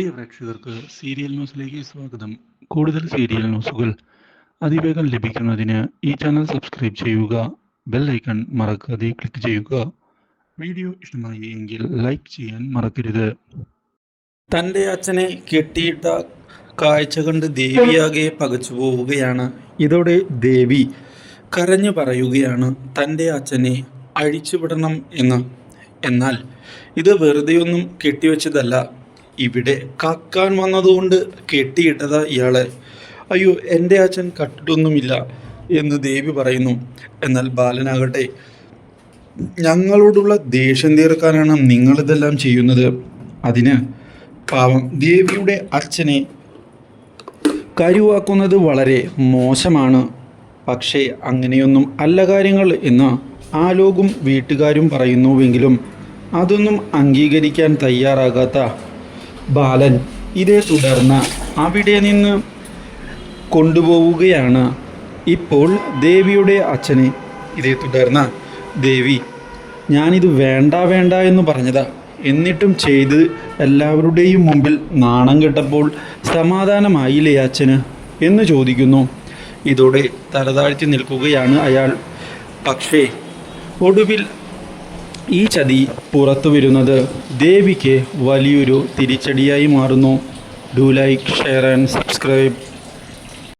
പ്രിയ പ്രേക്ഷകർക്ക് സീരിയൽ ന്യൂസിലേക്ക് സ്വാഗതം. കൂടുതൽ സീരിയൽ ന്യൂസുകൾ അതിവേഗം ലഭിക്കുന്നതിന് ഈ ചാനൽ സബ്സ്ക്രൈബ് ചെയ്യുക ബെൽ ഐക്കൺ മറക്കാതെ ക്ലിക്ക് ചെയ്യുക. വീഡിയോ ഇഷ്ടമായി എങ്കിൽ ലൈക്ക് ചെയ്യാൻ മറക്കരുത്. തന്റെ അച്ഛനെ കെട്ടിയിട്ട കാഴ്ച കണ്ട് ദേവിയാകെ പകച്ചു പോവുകയാണ്. ഇതോടെ ദേവി കരഞ്ഞു പറയുകയാണ് തന്റെ അച്ഛനെ അഴിച്ചുവിടണം എന്ന്. എന്നാൽ ഇത് വെറുതെയൊന്നും കെട്ടിവെച്ചതല്ല. ഇവിടെ കാക്കാൻ വന്നതുകൊണ്ട് കെട്ടിയിട്ടതാ ഇയാളെ. അയ്യോ എന്റെ അച്ഛൻ കട്ടിട്ടൊന്നുമില്ല എന്ന് ദേവി പറയുന്നു. എന്നാൽ ബാലനാകട്ടെ ഞങ്ങളോടുള്ള ദേഷ്യം തീർക്കാനാണ് നിങ്ങളിതെല്ലാം ചെയ്യുന്നത്. അതിന് പാവം ദേവിയുടെ അച്ഛനെ കരുവാക്കുന്നത് വളരെ മോശമാണ്. പക്ഷേ അങ്ങനെയൊന്നും അല്ല കാര്യങ്ങൾ എന്ന് ആലോകും വീട്ടുകാരും പറയുന്നുവെങ്കിലും അതൊന്നും അംഗീകരിക്കാൻ തയ്യാറാകാത്ത ബാലൻ ഇതേ തുടർന്ന് അവിടെ നിന്ന് കൊണ്ടുപോവുകയാണ്. ഇപ്പോൾ ദേവിയുടെ അച്ഛനെ. ഇതേ തുടർന്ന് ദേവി ഞാനിത് വേണ്ട വേണ്ട എന്ന് പറഞ്ഞതാ. എന്നിട്ടും ചെയ്ത് എല്ലാവരുടെയും മുമ്പിൽ നാണം കെട്ടപ്പോൾ സമാധാനമായില്ലേ അച്ഛന്? എന്ന് ചോദിക്കുന്നു. ഇതോടെ തലതാഴ്ത്തി നിൽക്കുകയാണ് അയാൾ. പക്ഷേ ഒടുവിൽ ഈ ചതി പുറത്തു വരുന്നത് ദേവിക്ക് വലിയൊരു തിരിച്ചടിയായി മാറുന്നു. Do like share and subscribe